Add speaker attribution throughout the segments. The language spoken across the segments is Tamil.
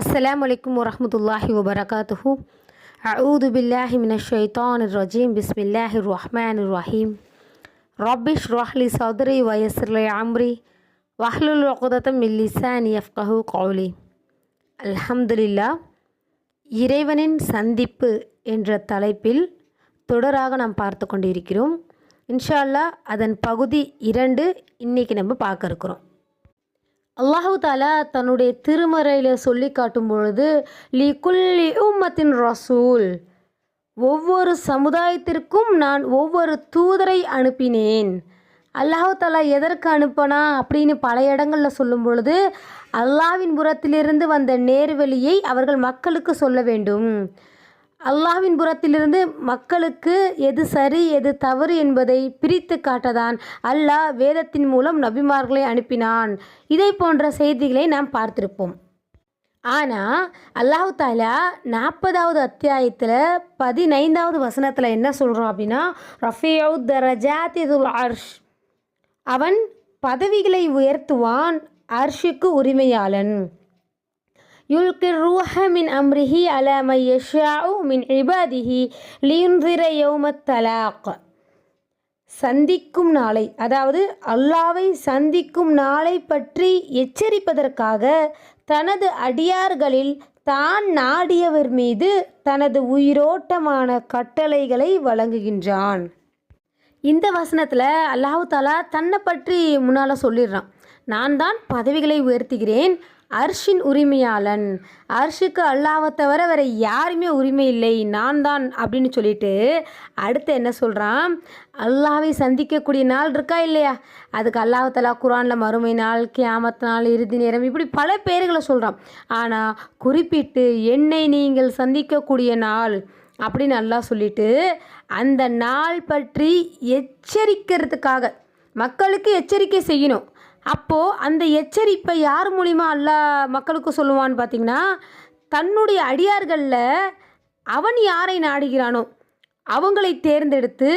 Speaker 1: அஸ்லாம் வலைக்கம் வரமத்துல்லாஹி வபரகாத்துஹு. அவுது பில்லாஹி மினஷைத்தான் ரஜீம். பிஸ்மில்லாஹி ரஹ்மான் ரஹீம். ரபிஷ் ரஹ்லி சௌதரி வயசுலை ஆம்ரி வஹ்லுல் ஒகுதத்தம் மில்லிசான் எஃப்கஹு கவுலி. அல்ஹம்துலில்லா இறைவனின் சந்திப்பு என்ற தலைப்பில் தொடராக நாம் பார்த்து கொண்டு இருக்கிறோம் இன்ஷால்லா அதன் பகுதி இரண்டு இன்றைக்கி நம்ம பார்க்க இருக்கிறோம். அல்லாஹு தாலா தன்னுடைய திருமறையில் சொல்லி காட்டும் பொழுது லி குல்லி உம்மத்தின் ரசூல் ஒவ்வொரு சமுதாயத்திற்கும் நான் ஒவ்வொரு தூதரை அனுப்பினேன். அல்லாஹு தாலா எதற்கு அனுப்பனா அப்படின்னு பல இடங்களில் சொல்லும் பொழுது அல்லாவின் புறத்திலிருந்து வந்த நேர்வழியை அவர்கள் மக்களுக்கு சொல்ல வேண்டும். அல்லாஹ்வின் புறத்திலிருந்து மக்களுக்கு எது சரி எது தவறு என்பதை பிரித்து காட்டதான் அல்லாஹ் வேதத்தின் மூலம் நபிமார்களை அனுப்பினான். இதை போன்ற செய்திகளை நாம் பார்த்திருப்போம். ஆனால் அல்லாஹு தாலா நாற்பதாவது அத்தியாயத்தில் பதினைந்தாவது வசனத்தில் என்ன சொல்கிறோம் அப்படின்னா ரஃபியவு தரஜாத்திதுல் அர்ஷ். அவன் பதவிகளை உயர்த்துவான் அர்ஷுக்கு உரிமையாளன். يلقي الروح من أمره على من يشاء من عباده لينذر يوم الطلاق சந்திக்கும் நாளை அதாவது அல்லாவை சந்திக்கும் நாளை பற்றி எச்சரிப்பதற்காக தனது அடியார்களில் தான் நாடியவர் மீது தனது உயிரோட்டமான கட்டளைகளை வழங்குகின்றான் இந்த வசனத்தில் அல்லாஹு தாலா தன்னை பற்றி முன்னால் சொல்லிடுறான் நான் தான் பதவிகளை உயர்த்துகிறேன் அர்ஷின் உரிமையாளன். அர்ஷுக்கு அல்லாவை தவிர வேறு யாருமே உரிமை இல்லை. நான் தான் அப்படின்னு சொல்லிட்டு அடுத்து என்ன சொல்கிறான் அல்லாவை சந்திக்கக்கூடிய நாள் இருக்கா இல்லையா? அதுக்கு அல்லாஹலா குரானில் மறுமை நாள் கியாமத் நாள் இறுதி நேரம் இப்படி பல பேர்களை சொல்கிறான் ஆனால் குறிப்பிட்டு என்னை நீங்கள் சந்திக்கக்கூடிய நாள் அப்படின்னு நல்லா சொல்லிட்டு அந்த நாள் பற்றி எச்சரிக்கிறதுக்காக மக்களுக்கு எச்சரிக்கை செய்யணும். அப்போது அந்த எச்சரிப்பை யார் மூலிமா அல்லாஹ் மக்களுக்கு சொல்லுவான்னு பார்த்தீங்கன்னா தன்னுடைய அடியார்களில் அவன் யாரை நாடுகிறானோ அவங்களை தேர்ந்தெடுத்து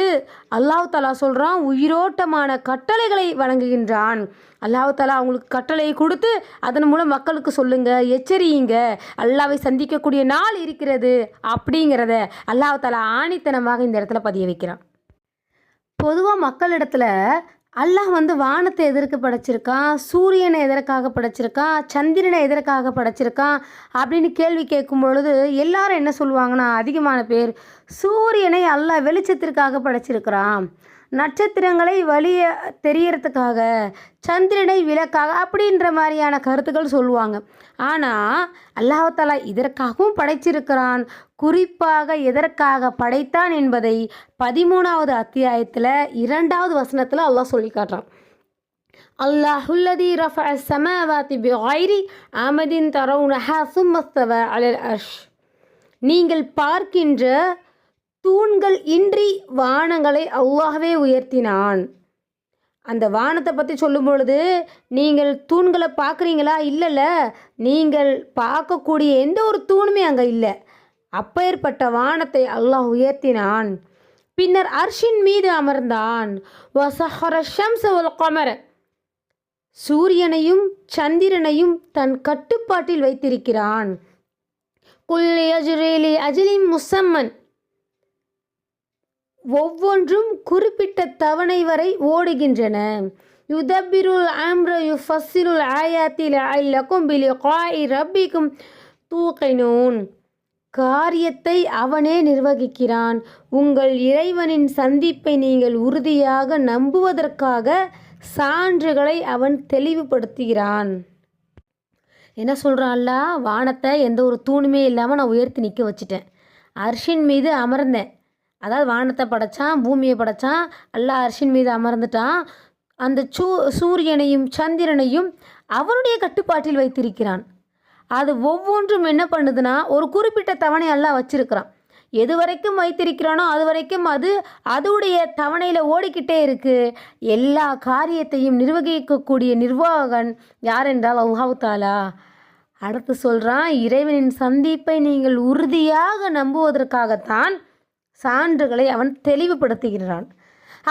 Speaker 1: அல்லாஹ் தலா சொல்கிறான் உயிரோட்டமான கட்டளைகளை வழங்குகின்றான். அல்லாஹ் தலா அவங்களுக்கு கட்டளையை கொடுத்து அதன் மூலம் மக்களுக்கு சொல்லுங்க எச்சரியுங்க அல்லாவை சந்திக்கக்கூடிய நாள் இருக்கிறது அப்படிங்கிறத அல்லாஹ் தலா ஆணித்தனமாக இந்த இடத்துல பதிய வைக்கிறான். பொதுவாக மக்களிடத்துல அல்லாஹ் வந்து வானத்தை எதற்கு படைச்சிருக்கான் சூரியனை எதற்காக படைச்சிருக்கான் சந்திரனை எதற்காக படைச்சிருக்கான் அப்படின்னு கேள்வி கேட்கும் பொழுது எல்லாரும் என்ன சொல்லுவாங்கன்னா அதிகமான பேர் சூரியனை அல்லாஹ் வெளிச்சத்திற்காக படைச்சிருக்கிறான். நட்சத்திரங்களை வழிய தெரியறதுக்காக சந்திரனை விளக்காக அப்படின்ற மாதிரியான கருத்துக்கள் சொல்லுவாங்க. ஆனால் அல்லாஹாலா இதற்காகவும் படைச்சிருக்கிறான். குறிப்பாக எதற்காக படைத்தான் என்பதை பதிமூணாவது அத்தியாயத்தில் இரண்டாவது வசனத்தில் அல்லாஹ் சொல்லி காட்டுறான். அல்லாஹுல்லதி ரஃப சமவாத்தி பிகைரி அமதின் தரவுனஹா சும்மஸ்தவ அலல் அஷ் நீங்கள் பார்க்கின்ற தூண்கள் இன்றி வானங்களை அல்லாஹ்வே உயர்த்தினான். அந்த வானத்தை பற்றி சொல்லும் பொழுது நீங்கள் தூண்களை பார்க்குறீங்களா? இல்லைல்ல. நீங்கள் பார்க்கக்கூடிய எந்த ஒரு தூணுமே அங்கே இல்லை. அப்பேற்பட்ட வானத்தை அல்லாஹ் உயர்த்தினான். பின்னர் அர்ஷின் மீது அமர்ந்தான். கமர. சூரியனையும் சந்திரனையும் தன் கட்டுப்பாட்டில் வைத்திருக்கிறான். குல்லி அஜுரேலி அஜிலின் முசம்மன். ஒவ்வொன்றும் குறிப்பிட்ட தவணை வரை ஓடுகின்றன. யுதபிருல் ஆம்ர யுஃபஸ்ஸிருல் ஆயாத்தில் அல்லக்கும் பிலி காய் ரப்பிக்கும் தூக்கினோன். காரியத்தை அவனே நிர்வகிக்கிறான். உங்கள் இறைவனின் சந்திப்பை நீங்கள் உறுதியாக நம்புவதற்காக சான்றுகளை அவன் தெளிவுபடுத்துகிறான். என்ன சொல்கிறான்ல வானத்தை எந்த ஒரு தூணுமே இல்லாமல் நான் உயர்த்தி நிற்க வச்சுட்டேன். அர்ஷின் மீது அமர்ந்தேன். அதாவது வானத்தை படைச்சான் பூமியை படைச்சான் எல்லா அரிசின் மீது அமர்ந்துட்டான். அந்த சூ சூரியனையும் சந்திரனையும் அவனுடைய கட்டுப்பாட்டில் வைத்திருக்கிறான். அது ஒவ்வொன்றும் என்ன பண்ணுதுன்னா ஒரு குறிப்பிட்ட தவணை எல்லாம் வச்சிருக்கிறான். எது வரைக்கும் வைத்திருக்கிறானோ அது வரைக்கும் அது அதுடைய தவணையில் ஓடிக்கிட்டே இருக்கு. எல்லா காரியத்தையும் நிர்வகிக்கக்கூடிய நிர்வாகன் யார் என்றால் அல்லாஹு அடுத்து சொல்கிறான் இறைவனின் சந்திப்பை நீங்கள் உறுதியாக நம்புவதற்காகத்தான் சான்றுகளை அவன் தெளிவுபடுத்துகிறான்.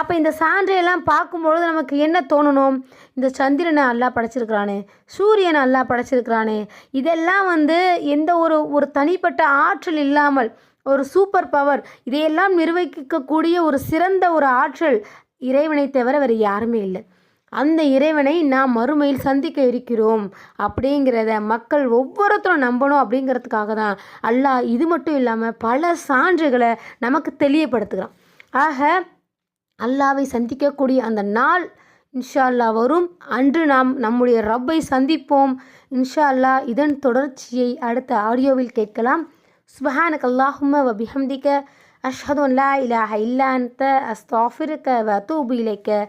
Speaker 1: அப்போ இந்த சான்றையெல்லாம் பார்க்கும்பொழுது நமக்கு என்ன தோணணும்? இந்த சந்திரனை நல்லா படைச்சிருக்கிறானே சூரியனை நல்லா படைச்சிருக்கிறானே. இதெல்லாம் வந்து எந்த ஒரு ஒரு தனிப்பட்ட ஆற்றல் இல்லாமல் ஒரு சூப்பர் பவர் இதையெல்லாம் நிர்வகிக்கக்கூடிய ஒரு சிறந்த ஒரு ஆற்றல் இறைவனை தவிர வேறு யாருமே இல்லை. அந்த இறைவனை நாம் மறுமையில் சந்திக்க இருக்கிறோம் அப்படிங்கிறத மக்கள் ஒவ்வொருத்தரும் நம்பணும் அப்படிங்கிறதுக்காக தான். அல்லாஹ் இது மட்டும் இல்லாமல் பல சான்றுகளை நமக்கு தெளியப்படுத்துகிறான். ஆக அல்லாவை சந்திக்கக்கூடிய அந்த நாள் இன்ஷா அல்லாஹ் வரும். அன்று நாம் நம்முடைய ரப்பை சந்திப்போம். இன்ஷா அல்லாஹ் இதன் தொடர்ச்சியை அடுத்த ஆடியோவில் கேட்கலாம். சுபஹானக் அல்லாஹும்ம வ அஷ்ஹது லா இலாஹ இல்லா அன்த. அஸ்தாஃபிருக்க வ தூபு இலைக்க.